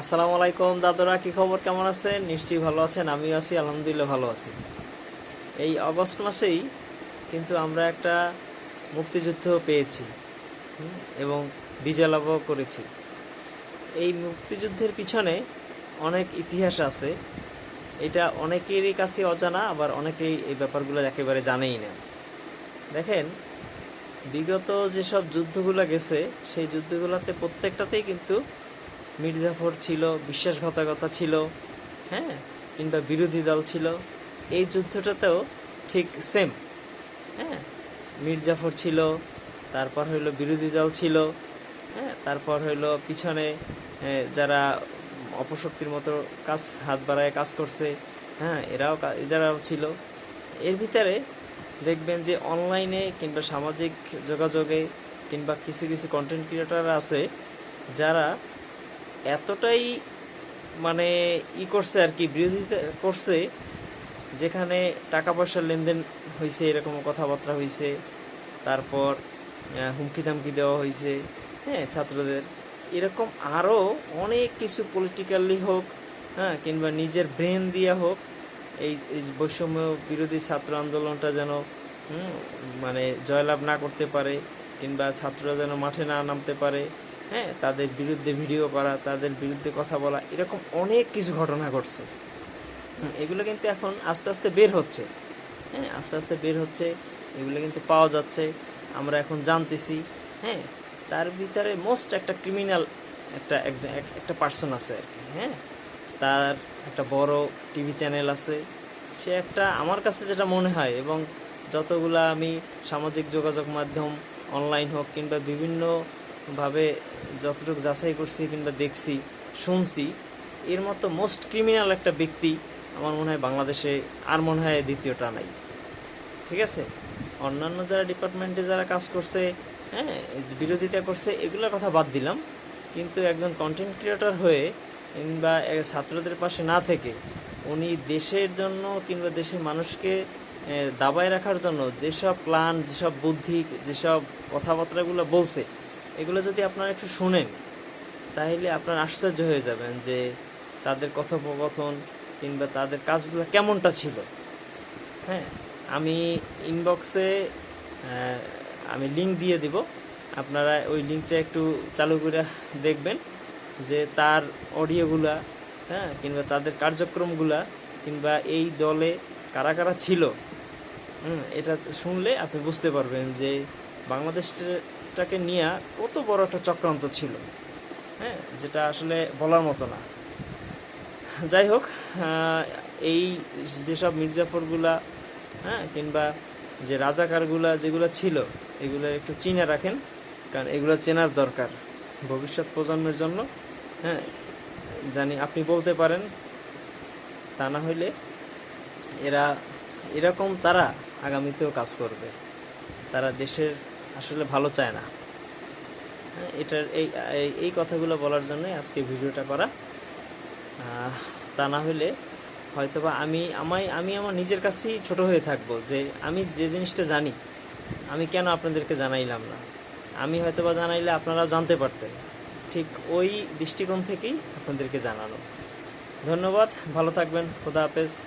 আসসালামু আলাইকুম দাদুরা, কি খবর? কেমন আছেন? নিশ্চয়ই ভালো আছেন, আমিও আছি, আলহামদুলিল্লাহ ভালো আছি। এই অগস্ট মাসেই কিন্তু আমরা একটা মুক্তিযুদ্ধ পেয়েছি এবং বিজয় লাভও করেছি। এই মুক্তিযুদ্ধের পিছনে অনেক ইতিহাস আছে, এটা অনেকেরই কাছে অজানা, আবার অনেকেই এই ব্যাপারগুলো একেবারে জানেই না। দেখেন, বিগত যেসব যুদ্ধগুলো গেছে, সেই যুদ্ধগুলোতে প্রত্যেকটাতেই কিন্তু মির্জাফর ছিল, বিশ্বাসঘাতকতা ছিল হ্যাঁ কিংবা বিরোধী দল ছিল, এই যুদ্ধটাতেও ঠিক সেম হ্যাঁ মির্জাফর ছিল, তারপর হইল বিরোধী দল ছিল হ্যাঁ তারপর হইল পিছনে যারা অপশক্তির মতো কাজ, হাত বাড়ায় কাজ করছে হ্যাঁ এরাও এরাও ছিল। এর ভিতরে দেখবেন যে অনলাইনে কিংবা সামাজিক যোগাযোগে কিংবা কিছু কিছু কন্টেন্ট ক্রিয়েটার আছে, যারা এতটাই মানে ই করছে আর কি, বিরোধিতা করছে যেখানে টাকা পয়সার লেনদেন হয়েছে এরকম কথাবার্তা হয়েছে তারপর হুমকি ধামকি দেওয়া হয়েছে হ্যাঁ ছাত্রদের। এরকম আরও অনেক কিছু পলিটিক্যালি হোক হ্যাঁ কিংবা নিজের ব্রেন দিয়া হোক, এই এই বৈষম্য বিরোধী ছাত্র আন্দোলনটা যেন মানে জয়লাভ না করতে পারে, কিংবা ছাত্ররা যেন মাঠে না নামতে পারে হ্যাঁ তাদের বিরুদ্ধে ভিডিও করা, তাদের বিরুদ্ধে কথা বলা, এরকম অনেক কিছু ঘটনা ঘটছে। এগুলো কিন্তু এখন আস্তে আস্তে বের হচ্ছে। হ্যাঁ আস্তে আস্তে বের হচ্ছে, এগুলো কিন্তু পাওয়া যাচ্ছে, আমরা এখন জানতেছি। হ্যাঁ তার ভিতরে মোস্ট একটা ক্রিমিনাল একটা একজন- এক- একটা পার্সন আছে আর কি হ্যাঁ। তার একটা বড় টিভি চ্যানেল আছে। সে একটা, আমার কাছে যেটা মনে হয়, এবং যতগুলা আমি সামাজিক যোগাযোগ মাধ্যম অনলাইন হোক কিংবা বিভিন্নভাবে যতটুকু যাচাই করছি কিংবা দেখছি, শুনছি, এর মতো মোস্ট ক্রিমিনাল একটা ব্যক্তি আমার মনে হয় বাংলাদেশে আর মনে হয় দ্বিতীয়টা নাই। ঠিক আছে? অন্যান্য যারা ডিপার্টমেন্টে যারা কাজ করছে হ্যাঁ বিরোধিতা করছে, এগুলোর কথা বাদ দিলাম। কিন্তু একজন কন্টেন্ট ক্রিয়েটর হয়ে কিংবা ছাত্রদের পাশে না থেকে উনি দেশের জন্য কিংবা দেশের মানুষকে দাবায় রাখার জন্য যেসব প্ল্যান যেসব বুদ্ধি, যেসব কথাবার্তাগুলো বলছে এগুলো যদি আপনারা একটু শোনেন তাহলে আপনার আশ্চর্য হয়ে যাবেন যে তাদের কথোপকথন কিংবা তাদের কাজগুলো কেমনটা ছিল। হ্যাঁ আমি ইনবক্সে আমি লিংক দিয়ে দিব। আপনারা ওই লিঙ্কটা একটু চালু করে দেখবেন যে তার অডিওগুলা হ্যাঁ কিংবা তাদের কার্যক্রমগুলা কিংবা এই দলে কারা কারা ছিল। হুম, এটা শুনলে আপনি বুঝতে পারবেন যে বাংলাদেশটাকে নিয়ে কত বড় একটা চক্রান্ত ছিল হ্যাঁ? যেটা আসলে বলার মতো না। যাই হোক এই যেসব মির্জাফরগুলা হ্যাঁ কিংবা যে রাজাকারগুলা যেগুলো ছিল, এগুলো একটু চিনে রাখেন, কারণ এগুলো চেনার দরকার ভবিষ্যৎ প্রজন্মের জন্য হ্যাঁ? জানি আপনি বলতে পারেন, তা না হইলে এরা, এরকম তারা আগামীতেও কাজ করবে। তারা দেশের আসলে ভালো চায় না। হ্যাঁ, এটার এই এই- কথাগুলো বলার জন্যই আজকে ভিডিওটা করা। তা না হলে হয়তোবা আমি আমায় আমি আমার নিজের কাছেই ছোট হয়ে থাকব যে আমি যে জিনিসটা জানি আমি কেন আপনাদেরকে জানাইলাম না? আমি হয়তোবা জানাইলে আপনারাও জানতে পারতেন। ঠিক ওই দৃষ্টিকোণ থেকেই আপনাদেরকে জানানো। ধন্যবাদ ভালো থাকবেন খোদা হাফেজ।